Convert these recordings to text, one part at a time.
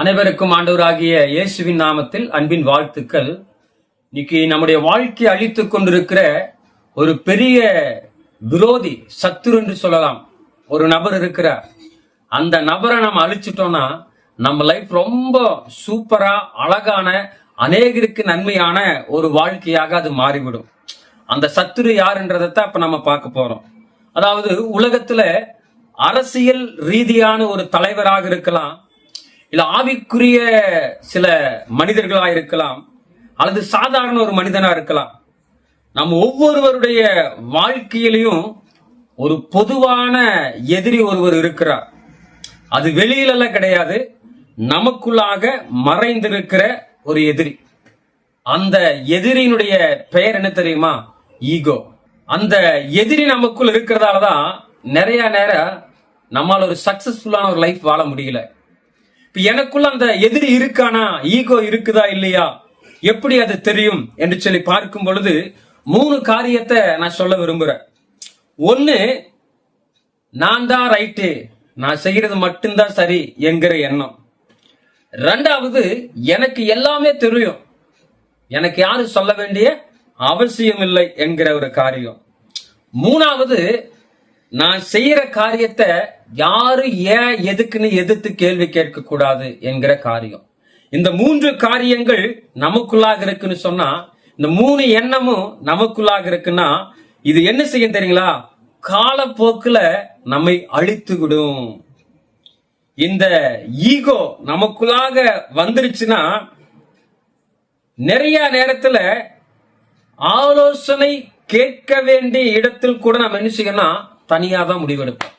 அனைவருக்கும் ஆண்டவராகிய இயேசுவின் நாமத்தில் அன்பின் வாழ்த்துக்கள். இன்னைக்கு நம்முடைய வாழ்க்கையை அழித்து கொண்டிருக்கிற ஒரு பெரிய விரோதி சத்துரு என்று சொல்லலாம். ஒரு நபர் இருக்கிறார். அந்த நபரை நம்ம அழிச்சிட்டோம்னா நம்ம லைஃப் ரொம்ப சூப்பரா அழகான அநேகருக்கு நன்மையான ஒரு வாழ்க்கையாக அது மாறிவிடும். அந்த சத்துரு யாருன்றதைத்தான் இப்ப நம்ம பார்க்க போறோம். அதாவது உலகத்துல அரசியல் ரீதியான ஒரு தலைவராக இருக்கலாம் இல்ல ஆவிக்குரிய சில மனிதர்களா இருக்கலாம் அல்லது சாதாரண ஒரு மனிதனா இருக்கலாம். நம்ம ஒவ்வொருவருடைய வாழ்க்கையிலையும் ஒரு பொதுவான எதிரி ஒருவர் இருக்கிறார். அது வெளியிலெல்லாம் கிடையாது நமக்குள்ளாக மறைந்திருக்கிற ஒரு எதிரி. அந்த எதிரியினுடைய பெயர் என்ன தெரியுமா? ஈகோ. அந்த எதிரி நமக்குள் இருக்கிறதால தான் நிறைய நேரம் நம்மால் ஒரு சக்சஸ்ஃபுல்லான ஒரு லைஃப் வாழ முடியல. இப்போ எனக்குள்ள அந்த எதிரி இருக்கானா? ஈகோ இருக்குதா இல்லையா? எப்படி அது தெரியும்? என்று சொல்லி பார்க்கும் பொழுது மூணு காரியத்தை நான் சொல்ல விரும்புறேன். ஒன்னு நான் தான் ரைட்டு. நான் செய்யறது மட்டும்தான் சரி என்கிற எண்ணம். ரெண்டாவது எனக்கு எல்லாமே தெரியும். எனக்கு யாரும் சொல்ல வேண்டிய அவசியம் இல்லை என்கிற ஒரு காரியம். மூணாவது நான் செய்யற காரியத்தை யாரு ஏன் எதுக்குன்னு எதிர்த்து கேள்வி கேட்க கூடாது என்கிற காரியம். இந்த மூன்று காரியங்கள் நமக்குள்ளாக இருக்குன்னு சொன்னா இந்த மூணு எண்ணமும் நமக்குள்ளாக இருக்குன்னா இது என்ன செய்யும் தெரியுங்களா? காலப்போக்குல நம்மை அழித்து விடும் இந்த ஈகோ நமக்குள்ளாக வந்துருச்சுன்னா நிறைய நேரத்துல ஆலோசனை கேட்க வேண்டிய இடத்தில் கூட நம்ம என்ன செய்யணும் தனியாக தான் முடிவெடுப்போம்.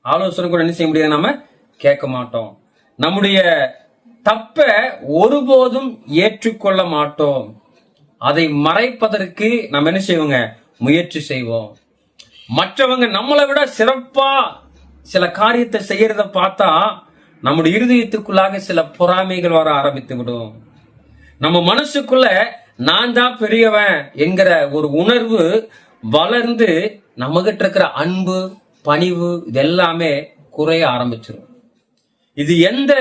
ஆலோசனை கூட என்ன செய்ய முடியாது நாம கேட்க மாட்டோம். நம்முடைய தப்ப ஒருபோதும் ஏற்றுக்கொள்ள மாட்டோம். அதை மறைப்பதற்கு நம்ம என்ன செய்வோங்க? முயற்சி செய்வோம். மற்றவங்க நம்மளை விட சிறப்பா சில காரியத்தை செய்யறத பார்த்தா நம்முடைய இருதயத்துக்குள்ளாக சில பொறாமைகள் வர ஆரம்பித்து விடும். நம்ம மனசுக்குள்ள நான் தான் பெரியவன் என்கிற ஒரு உணர்வு வளர்ந்து நம்மகிட்ட இருக்கிற அன்பு பணிவு இது எல்லாமே குறைய ஆரம்பிச்சிடும் இது எந்த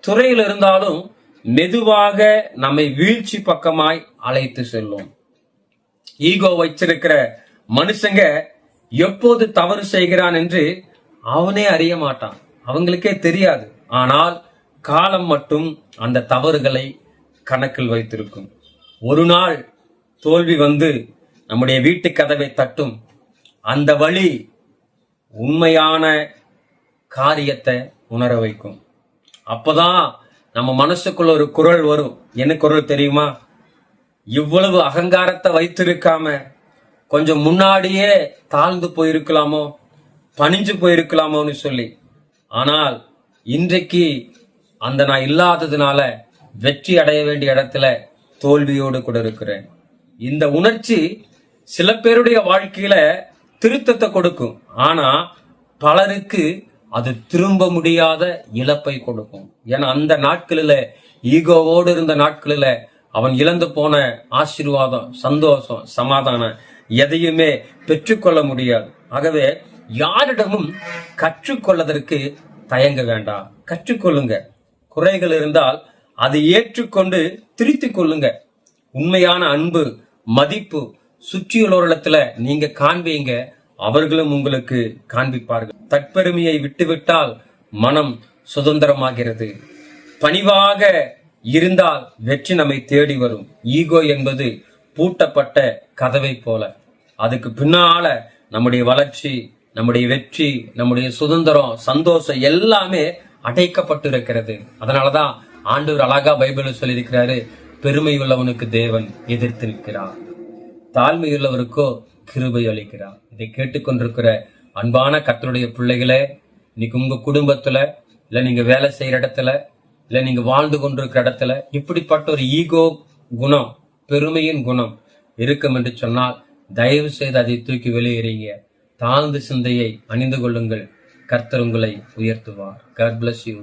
துறையில் இருந்தாலும் மெதுவாக நம்மை வீழ்ச்சி பக்கமாய் அழைத்து செல்லும். ஈகோ வச்சிருக்கிற மனுஷங்க எப்போது தவறு செய்கிறான் என்று அவனே அறிய மாட்டான். அவங்களுக்கே தெரியாது. ஆனால் காலம் மட்டும் அந்த தவறுகளை கணக்கில் வைத்திருக்கும். ஒரு நாள் தோல்வி வந்து நம்முடைய வீட்டு கதவை தட்டும். அந்த வழி உண்மையான காரியத்தை உணர வைக்கும். அப்போதான் நம்ம மனசுக்குள்ள ஒரு குரல் வரும். என்ன குரல் தெரியுமா? இவ்வளவு அகங்காரத்தை வைத்திருக்காம கொஞ்சம் முன்னாடியே தாழ்ந்து போயிருக்கலாமோ பணிஞ்சு போயிருக்கலாமோன்னு சொல்லி. ஆனால் இன்றைக்கு அந்த நான் இல்லாததுனால வெற்றி அடைய வேண்டிய இடத்துல தோல்வியோடு கூட இருக்கிறேன். இந்த உணர்ச்சி சில பேருடைய வாழ்க்கையில திருத்தத்தை கொடுக்கும். ஆனா பலருக்கு அது திரும்ப முடியாத இழப்பை கொடுக்கும். ஏன்னா அந்த நாட்களில ஈகோவோடு இருந்த நாட்களில அவன் இழந்து போன ஆசீர்வாதம் சந்தோஷம் சமாதானம் எதையுமே பெற்றுக்கொள்ள முடியாது. ஆகவே யாரிடமும் கற்றுக்கொள்ளதற்கு தயங்க வேண்டாம். கற்றுக்கொள்ளுங்க. குறைகள் இருந்தால் அதை ஏற்றுக்கொண்டு திருத்திக் கொள்ளுங்க. உண்மையான அன்பு மதிப்பு சுற்றியுள்ளவரிடத்துல நீங்க காண்பீங்க அவர்களும் உங்களுக்கு காண்பிப்பார்கள். தற்பெருமையை விட்டுவிட்டால் மனம் சுதந்திரமாகிறது. பணிவாக இருந்தால் வெற்றி நம்மை தேடி வரும். ஈகோ என்பது பூட்டப்பட்ட கதவை போல. அதுக்கு பின்னால நம்முடைய வளர்ச்சி நம்முடைய வெற்றி நம்முடைய சுதந்திரம் சந்தோஷம் எல்லாமே அடைக்கப்பட்டு இருக்கிறது அதனாலதான் ஆண்டவர் அழகா பைபிள் சொல்லியிருக்கிறாரு பெருமை உள்ளவனுக்கு தேவன் எதிர்த்திருக்கிறார். தாழ்மையுள்ளவருக்கோ கிருபை அளிக்கிறார். இதை கேட்டுக்கொண்டிருக்கிற அன்பான கத்தருடைய பிள்ளைகளே இன்னைக்கு உங்க குடும்பத்துல இல்ல நீங்க வேலை செய்யற இடத்துல இல்ல நீங்க வாழ்ந்து கொண்டிருக்கிற இடத்துல இப்படிப்பட்ட ஒரு ஈகோ குணம் பெருமையின் குணம் இருக்கும் என்று சொன்னால் தயவு செய்து அதை தூக்கி வெளியேறீங்க. தாழ்ந்த சிந்தையை அணிந்து கொள்ளுங்கள். கர்த்தர் உங்களை உயர்த்துவார். God bless you